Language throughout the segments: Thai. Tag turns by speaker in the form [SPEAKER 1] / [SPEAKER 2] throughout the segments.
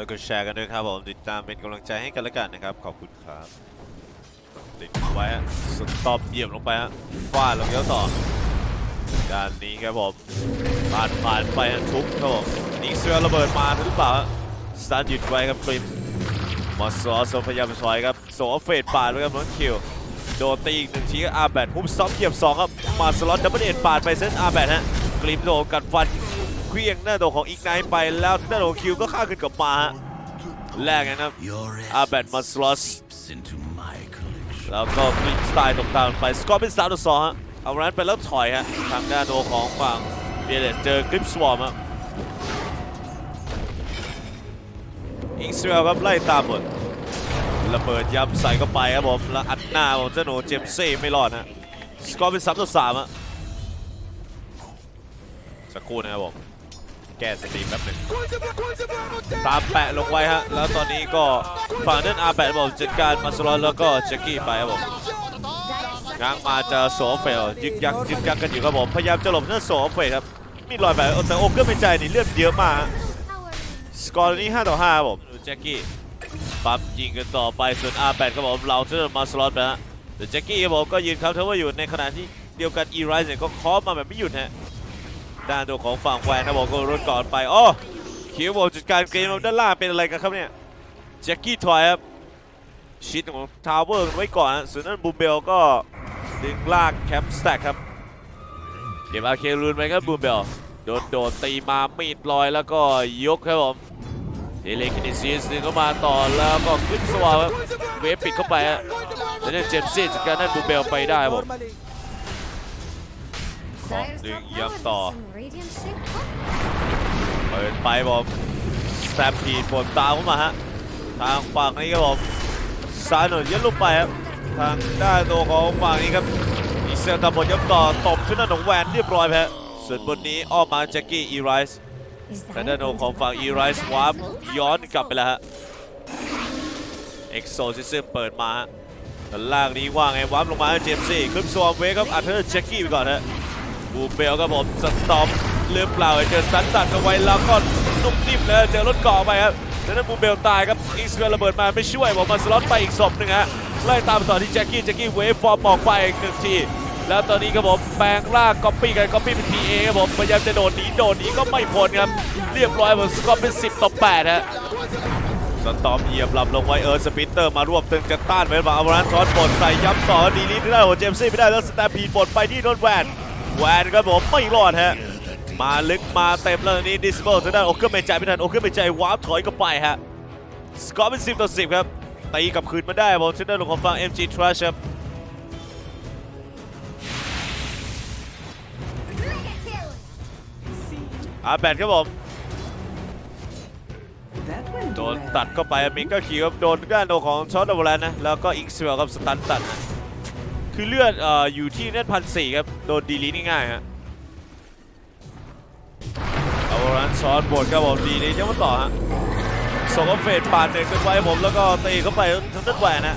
[SPEAKER 1] ดไลค์กดแชร์กันด้วยครับผมติดตามเป็นกำลังใจให้กันแล้วกันนะครับ ขอบคุณครับ ติดไว้ฮะสุดตอบเหยียบลงไปฮะฟาดลงเลี้ยวต่อด้านนี้ครับผมผ่านผ่านไปฮะทุบครับผมนิกเสือระเบิดมาหรือเปล่าสตาร์ทหยุดไว้ครับกริมมอสซอสพยายามถอยครับโซเฟดปาดไว้ครับน้องคิวโดนตีอีกหนึ่งทีก็อาแบตฮุบซ้ำเหยียบสองครับมาสล็อตดับเบิลเอ็ดปาดไปเซนอาแบตฮะกริมโดนกัดฟัน เคลียงหน้าโดของอีกไนท์ไปแล้วหน้าโดคิวก็ฆ่าขึ้นกลับมาแลกกันครับ
[SPEAKER 2] Your
[SPEAKER 1] Abed
[SPEAKER 2] essence
[SPEAKER 1] Masloss.
[SPEAKER 2] seeps into my collection.
[SPEAKER 1] แล้วก็กรีนสไตล์ตกตามไปสกอร์เป็นสามต่อสองฮะเอาร้านไปแล้วถอยฮะทางด้านโดของฝั่งเบียร์เจอกริปสวอร์มฮะอิงสเรลครับไล่ตามหมดระเบิดย้ำใส่เข้าไปครับผมแล้วอัดหน้าของเจ้าหนูเจมส์ซี่ไม่รอดฮะสกอร์เป็นสามต่อสามฮะสักครู่นะครับผม แก้สตรีมแป๊บหนึงตามแปะลงไว้ฮะ แล้วตอนนี้ก็ฝั่งนั้นอาแปะบอกจัดการมาสลอนแล้วก็แจ็คกี้ไปครับผมง้างมาจะโซเฟลยึกยักยึกยักกันอยู่ครับผม พยายามจะหลบนั่นโซเฟลครับ มีรอยแบบแต่โอเกอร์ไม่ใจนี่เลือดเยอะมาก สกอร์นี้ 5 ต่อ5ครับผมดูแจ็คกี้ปั๊บยิงกันต่อไปส่วนอาแปดครับผมเราเจอมาสลอนไปฮะแต่แจ็คกี้ครับผมก็ยืนครับเทว่าอยู่ในขณะที่เดียวกันอีไรส์เนี่ยก็เคอมาแบบไม่หยุดฮะ ด้านตัวของฝั่งแวนนะบอกก็รถก่อนไปอ๋อคิวบอกจัดการเกมด้านล่างเป็นอะไรกันครับเนี่ยแจ็คกี้ถอยครับชิดของทาวเวอร์ไว้ก่อนฮะส่วนนั้นบูมเบลก็ดึงลากแคมป์สแต็กครับเก็บอาเครูนไปครับบูมเบลโดนโดนตีมามีดลอยแล้วก็ยกครับผมเอเลคินิซิสดึงเข้ามาต่อแล้วก็ขึ้นสวาครับเวฟปิดเข้าไปฮะแล้วเนี่ยเจมส์ซี่จัดการนั่นบูมเบลไปได้ครับผมขอดึงย้ำต่อ เปิดไปบอกแซมพีดบนตามเข้ามาฮะ ทางฝั่งนี้ครับผมซายหน่อยยัดลงไปครับ ทางด้านตัวของฝั่งนี้ครับอีเซลทำบทยับต่อตบขึ้นหน้าหนองแวนเรียบร้อยไปฮะส่วนบนนี้อ้อมมาแจ็คกี้อีไรส์แต่ด้านโนของฝั่งอีไรส์วาร์ปย้อนกลับไปแล้วฮะเอ็กโซซิซึมเปิดมาด้านล่างนี้ว่างไงวาร์ปลงมาให้เจมส์ซี่ขึ้นสวอมเวฟครับอัดเทอร์แจ็คกี้ไปก่อนฮะ บูเบลครับผมสต็อปเลือเปล่าเจอสันตัดเอาไว้แล้วก็นุ่มนิ่มเลยเจอรถเกาะไปครับแล้วนั้นบูเบลตายครับอิสเวลระเบิดมาไม่ช่วยบอกมาสล็อตไปอีกศพหนึ่งฮะไล่ตามต่อที่แจ็คกี้แจ็คกี้เวฟฟอร์มออกไปอีกหนึ่งทีแล้วตอนนี้ครับผมแปลงร่างก๊อปปี้กันก๊อปปี้เป็นทีเอครับผมพยายามจะโดดหนีโดดหนีก็ไม่พ้นครับเรียบร้อยผมสกอร์เป็น 10 ต่อ8ฮะสตอมเหยียบหลับลงไว้เออร์สปินเตอร์มารวบตึงจะต้านไว้มาเอาร้านทอนบดใส่ย้ำต่อดีลิทได้หัวเจมซี่ไม่ได้แล้วสแตมพีดบดไปที่โดนแวน แวนครับผมไม่รอดฮะมาลึกมาเต็มแล้วนี้ดิสเบิลทางด้านโอเคไม่ใจไม่ทันโอเคไม่ใจวาร์ปถอยกลับไปฮะสกอร์เป็น10ต่อ10ครับตีกับคืนมาได้ผมทางด้านของฝั่ง MG Trash ครับอาแบนครับผมโดนตัดเข้าไปมิกก็ขี่ครับโดนด้านโดของช็อตโอเวอร์แลนนะแล้วก็อิกซ์เวลครับสตันตัดนะ คือเลือดออยู่ที่เน็ตพันสี่ครับ โดนดีลีนง่ายฮะเอารันซ้อนบทครับผมดีลีจะมาต่อฮะส่งก็เฟดปาดเด็กขึ้นไว้ผมแล้วก็ตีเข้าไปทางด้านแหวนนะ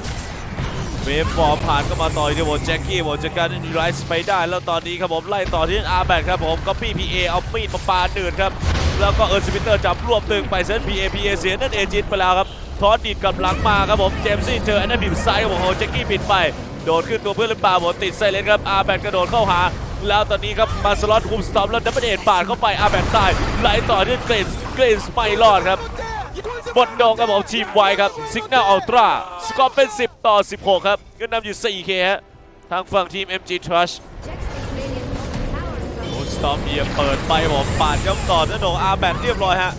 [SPEAKER 1] เวฟฟอร์มผ่านก็มาต่อที่บทแจ็คกี้บทจัดการดีไรส์ไปได้ แล้วตอนนี้ครับผมไล่ต่อที่อาร์แบทครับผมก็พี่พีเอเอามีดมาปาเดือดครับ แล้วก็เออร์สปิเตอร์จับรวบตึงไปเซนพีเอพีเอเสียนั่นเอจินไปแล้วครับทอดดีดกับหลังมาครับผมเจมซี่เจออันนั้นบีบซ้ายของโฮแจ็คกี้ปิดไป โดดขึ้นตัวเพื่อนหรือเปล่าผมติดไซเลนครับอาแบนกระโดดเข้าหา แล้วตอนนี้ครับมาสล็อตคุมสต็อปแล้วดับเบิลเอทปาดเข้าไปอาแบนตายไหลต่อที่เกรนเกรนไม่รอดครับบดโดงครับผมทีมไวครับซิกนาอัลตร้าสกอร์เป็น 10 ต่อ 16 ครับเงินำอยู่ 4K ฮะทางฝั่งทีม MG Trash โอ้สตอมเบียเปิดไปผมปาดย่อมต่อแล้วโดนอาแบนเรียบร้อยฮะ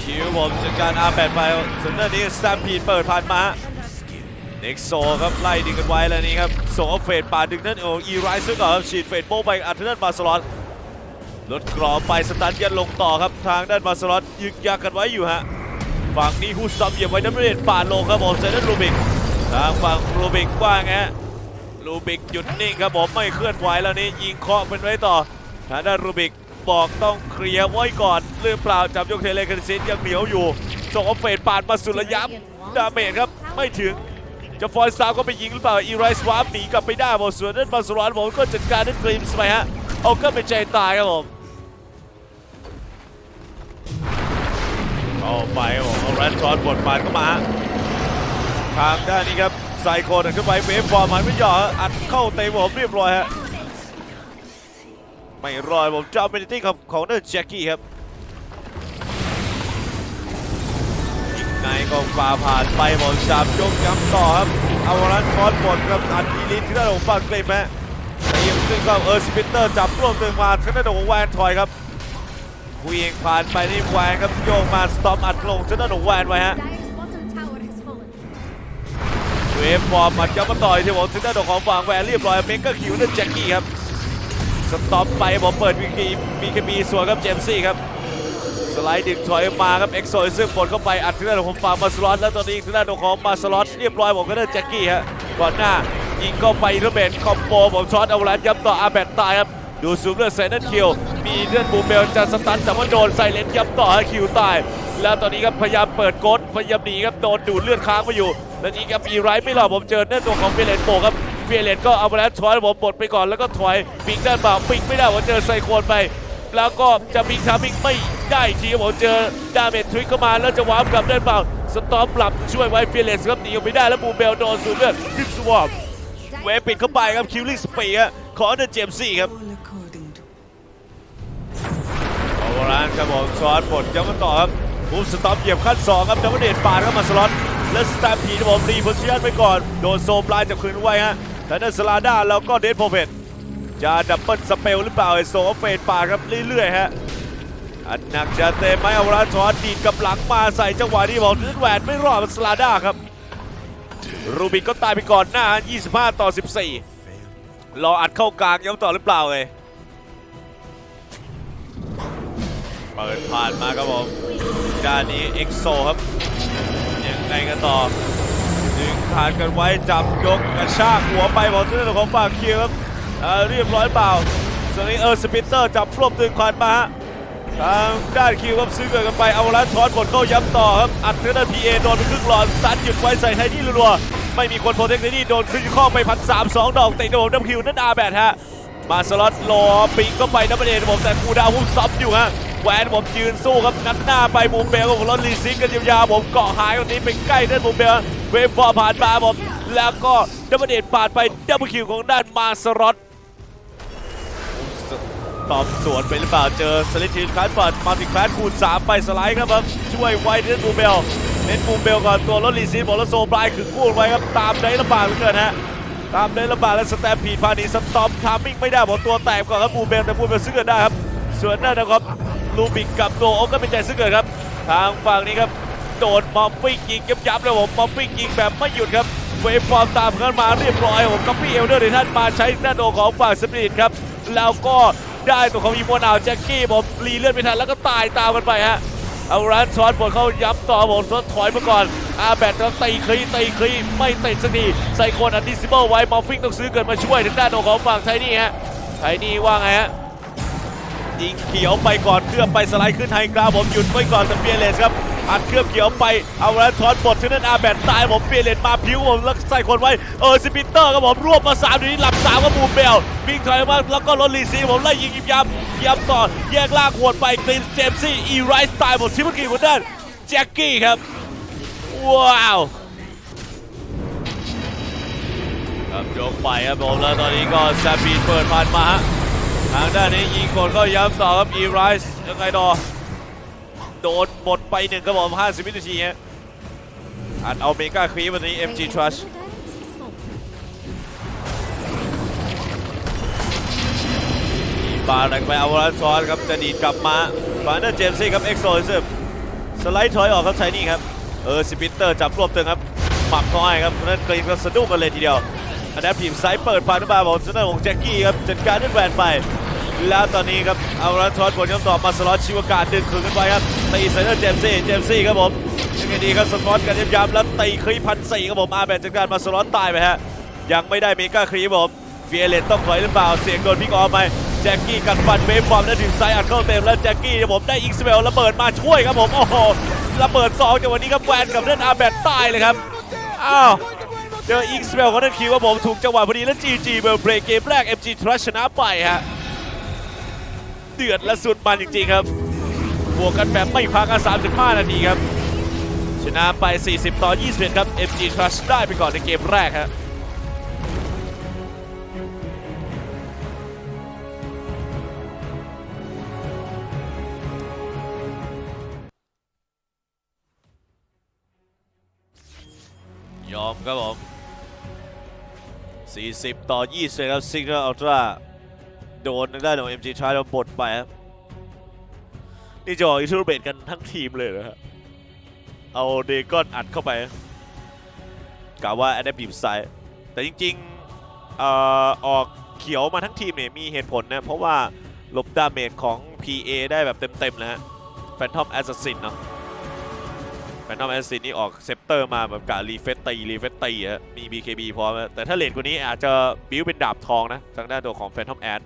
[SPEAKER 1] คิวผมจัดการอาแปดไปส่วนด้านี้สแตมพีดเปิดผ่านมา เน็กโซครับไล่ดึงกันไว้แล้วนี่ครับโซเฟดป่าดึงนั่นโอ้อีไรซ์ซึ่งก่อนครับฉีดเฟดโป้ไปอัดทางด้านบาสลอนรถกรอบไปสตันยันลงต่อครับทางด้านบาสลอนยึกยักกันไว้อยู่ฮะฝั่งนี้ฮูดซัมเหยียบไว้ดับเบลเดป่าลงครับผมเซนต์ลูบิกทางฝั่งลูบิกว่างฮะลูบิกหยุดนิ่งครับผมไม่เคลื่อนไหวแล้วนี่ยิงเคาะเป็นไว้ต่อทางด้านลูบิกบอกต้องเคลียร์ไว้ก่อนหรือเปล่าจับยกเทเลคันซินยังเหนียวอยู่ส่งเอาเฟดปาดมาสุดระยะดาเมจครับไม่ถึง จะฟอยซาวก็ไปยิงหรือเปล่าอีไรส์วาร์ปหนีกลับไปได้บอส่วนนั้นบาสรอนผมก็จัดการด้วยกรีมส์ไปฮะเอาก็เป็นใจตายครับผมเอาไปครับผมเอาแรนชอนบดปาดเข้ามาทางด้านนี้ครับไซโคนขึ้นไปเวฟฟอร์มันไม่หย่อฮะอัดเข้าเตะผมเรียบร้อยฮะไม่รอดผมจ้าเบนตี้ของของเดอร์แจ็คกี้ครับ กไงก็ฝ่าผ่านไปบอลสามยกย้ำต่อครับเอาแรนชอนบดครับอัดทีลินที่ด้านของฝั่งเกรมฮะแต่ยังขึ้นก็เออร์สปิเตอร์จับรวบตึงมาทางด้านของแวนทอยครับคุยเองผ่านไปนี่แวนครับโยกมาสต็อมอัดลงชนะหนูแวนไว้ฮะเวฟฟอร์มมัดย้ำมาต่อยที่ผมชนะหนูของฝั่งแวนเรียบร้อยเมกเกอร์คิวนั่นแจ็คกี้ครับสต็อปไปผมเปิดวีคีมีคบีสวนครับเจมซี่ครับ ไลด์ดึงถอยมาครับเอ็กโซซึ่งบดเข้าไปอัดที่ด้านของฝั่งมาสลอตแล้วตอนนี้ที่ด้านของมาสลอตเรียบร้อยผมก็ได้แจ็คกี้ฮะก่อนหน้ายิงเข้าไประเบิดคอมโบผมช็อตเอาแลนย้ำต่ออาแบตตายครับดูซูมเลือดใส่นั่นคิวมีเลือดบูเบลจะสตันแต่ว่าโดนใส่เลนย้ำต่อให้คิวตาย แล้วตอนนี้ครับพยายามเปิดโกดพยายามหนีครับโดนดูดเลือดค้างไปอยู่แล้วนี้ครับอีไรไม่รอดผมเจอเนื้อตัวของเฟรเลนโบครับเฟรเลนก็เอาไปแล้วถอยผมบดไปก่อนแล้วก็ถอยปิงด้านเปล่าปิงไม่ได้ผมเจอไซโคนไป แล้วก็จะปิงทามิงไม่ ได้อีกทีครับผมเจอดาเมจทริกเข้ามาแล้วจะวาร์ปกลับได้เปล่าสตอมหลับช่วยไว้เฟรเลนครับหนีออกไปได้แล้วบูเบลโดนสูดเลือดขึ้นสวอปเวฟปิดเข้าไปครับคิวลิ่งสปีดขอเดอะเจมซี่ครับโอเวอร์รันครับผมสอนบดย้ำกันต่อครับบูมสตอปเหยียบขั้นสองครับดับเบิลเดชปาดเข้ามาสล็อตแล้วสแตมพีครับผมรีโพซิชันไปก่อนโดนโซมปลายจากคืนไว้ฮะแต่นั่นสลาด้าแล้วก็เดนโพเพตจะดับเบิลสเปลหรือเปล่าไอโซเฟดปาดครับเรื่อยๆฮะ อันหนักจะเตะไหมเอาเวลาชอนดีดกับหลังมาใส่จังหวะที่บอกนึกแหวนไม่รอดสลาด้าครับ รูบิกก็ตายไปก่อนหน้า 25 ต่อ 14 รออัดเข้ากลางย้ำต่อหรือเปล่าเลยเปิดผ่านมาครับผมด้านนี้เอ็กโซครับ ยังไงกันต่อดึงผ่านกันไว้จับยกกระชากหัวไปบอลเรื่องของฝากคิวครับเรียบร้อยเปล่าส่วนนี้เออร์สปิเตอร์จับรวบตึงผ่านมาฮะ ทางด้านคิวครับซื้อเกิดกันไปเอาล้วทอนบทเข้าย้ำต่อครับอัดเทอร์นาทีเอโดนไปครึ่งหลอดซัดหยุดไว้ใส่ไทนี่รัวๆไม่มีคนโปรเทคไทนี่โดนขึ้นข้อไปพันสามสองดอกเตะโดนดับคิวนั่นอาแบดฮะมาสล็อตรอปิงก็ไปนับประเด็นผมแต่กูดาวพุ่งซับอยู่ฮะแหวนผมยืนสู้ครับงัดหน้าไปบูมเบลกับผมรถรีซิงกันยาวๆผมเกาะหายตรงนี้ไปใกล้ด้านบูมเบลเวฟบอลผ่านมาผมแล้วก็นับประเด็นปาดไปดับเบิลคิวของด้านมาสล็อต ตอบสวนไปหรือเปล่าเจอสลิทินคลาสปัดมาติคลาสคูณ3 ไปสไลด์ครับผมช่วยไวเนนบูเบลเน้นบูเบลก่อนตัวรถรีซิงบอลโซบลายคือกู้ไว้ครับตามได้ลำบากเหลือเกินฮะตามได้ลำบากและสแตมพีพานีสตอมทามมิ่งไม่ได้บอกตัวแตกก่อนครับบูเบลแต่บูเบลซึ่งเกิดได้ครับส่วนนั่นะครับลูบิกกับตัวโอ๊กก็เป็นใจซึ่งเกิดครับ ทางฝั่งนี้ครับโดนมอฟฟิงยิงยับยับเลยผมมอฟฟิงยิงแบบไม่หยุดครับเวฟฟอร์มตามกันมาเรียบร้อยผมกับพี่เอลเดอร์ในท่านมาใช้หน้าโดของฝั่งสปิริตครับแล้วก็ ได้ตัวของอีโมนาวแจ็คกี้ผมรีเลื่อนไม่ทันแล้วก็ตายตามกันไปฮะเอารันช้อนบดเข้าย้ำต่อผมทดถอยมาก่อนอาแบตต้องตีคลีตีคลีไม่ติดสักทีใส่คนอันดิซิเบิลไว้มอฟฟิงต้องซื้อเกินมาช่วยถึงด้านของฝั่งไทนี่ฮะไทนี่ว่าไงฮะ ยิงเขียวไปก่อนเคลือบไปสไลด์ขึ้นไฮกราผมหยุดไว้ก่อนแต่เปียเลสครับอัดเคลือบเขียวไปเอาร้านช้อนบดถึงนั้นอาแบตตายผมเปียเลสมาพิ้วผมแล้วใส่คนไว้เออสปิเตอร์ครับผมรวบมาสามดีนี้หลับสามก็บูมเบลวิ่งถอยมาแล้วก็รถลีซีผมไล่ยิงยิบยับยับต่อแยกลากหวดไปกรีนเจมซี่อีไรส์ตายหมดทิมกี้คนด้านแจ็คกี้ครับว้าวครับยกไปครับผมแล้วตอนนี้ก็แซมบีเปิดผ่านมาฮะ ทางด้านนี้ยิงคนก็ย้ำต่อครับอีไรส์ยังไงต่อโดนหมดไปหนึ่งครับผม50วินาทีฮะอัดเอาเมกาครีวันนี้ MG Trust ปาแรงไปเอาลันซอนครับจะดีดกลับมาฟานเดอร์เจมซี่ครับเอ็กโซซึมสไลด์ถอยออกครับชายนี่ครับ เออสปินเตอร์จับรวบตึงครับหมับเขาให้ครับนั่นกรีนก็สะดุ้งกันเลยทีเดียวอันดับทีมไซเปิดผ่านมาบอกเสนเตอร์ของแจ็คกี้ครับจัดการด้วยแวนไป แล้วตอนนี้ครับเอาลันซอนบนย้ำต่อมาสล็อตชิวการดึงคืนกันไปครับตีไซเดอร์เจมซี่เจมซี่ครับผมยังไงดีครับสกอตกันย้ำๆแล้วตีคลีพันสี่ครับผมอาแบนจัดการมาสล็อตตายไปฮะยังไม่ได้เมกาครีผมเฟียเลนต้องถอยหรือเปล่าเสียงโดนพิกออฟไปแจ็คกี้กัดฟันเวฟบอมแล้วถึงไซอัดเข้าเต็มแล้วแจ็คกี้ผมได้อิงสเวลระเบิดมาช่วยครับผมโอ้โหระเบิดสองจากวันนี้ครับแวนกับเล่นอาแบตตายเลยครับอ้าวเจออิงสเวลของนั่นคิวครับผมถูกจังหวะพอดีแล้ว GG เบลเบรกเกมแรก MG Trust ชนะไปฮะ เดือดและสุดมันจริงๆครับ บวกกันแบบไม่พักกัน35 นาทีครับ ชนะไป 40 ต่อ 21 ครับ MG Trust ได้ไปก่อนในเกมแรกครับยอมครับผม40 ต่อ 20 ครับ Signal Ultra โดนทา งด้านของ MG Trust เราบดไปครับนี่จะออกอิทูเบตกันทั้งทีมเลยนะฮะเอาเดกอนอัดเข้าไปกะว่าแอดบีบไซด์แต่จริงๆอออกเขียวมาทั้งทีมเนี่ยมีเหตุผลนะ เพราะว่าลบดาเมจของ PA ได้แบบเต็มๆนะฮะ Phantom Assassin เนาะ Phantom Assassin นี่ออกเซปเตอร์มาแบบกะรีเฟตตีรีเฟตตีฮะมี BKB พร้อมนะแต่ถ้าเลนกว่านี้อาจจะบิวเป็นดาบทองนะทางด้านตัวของ Phantom Ass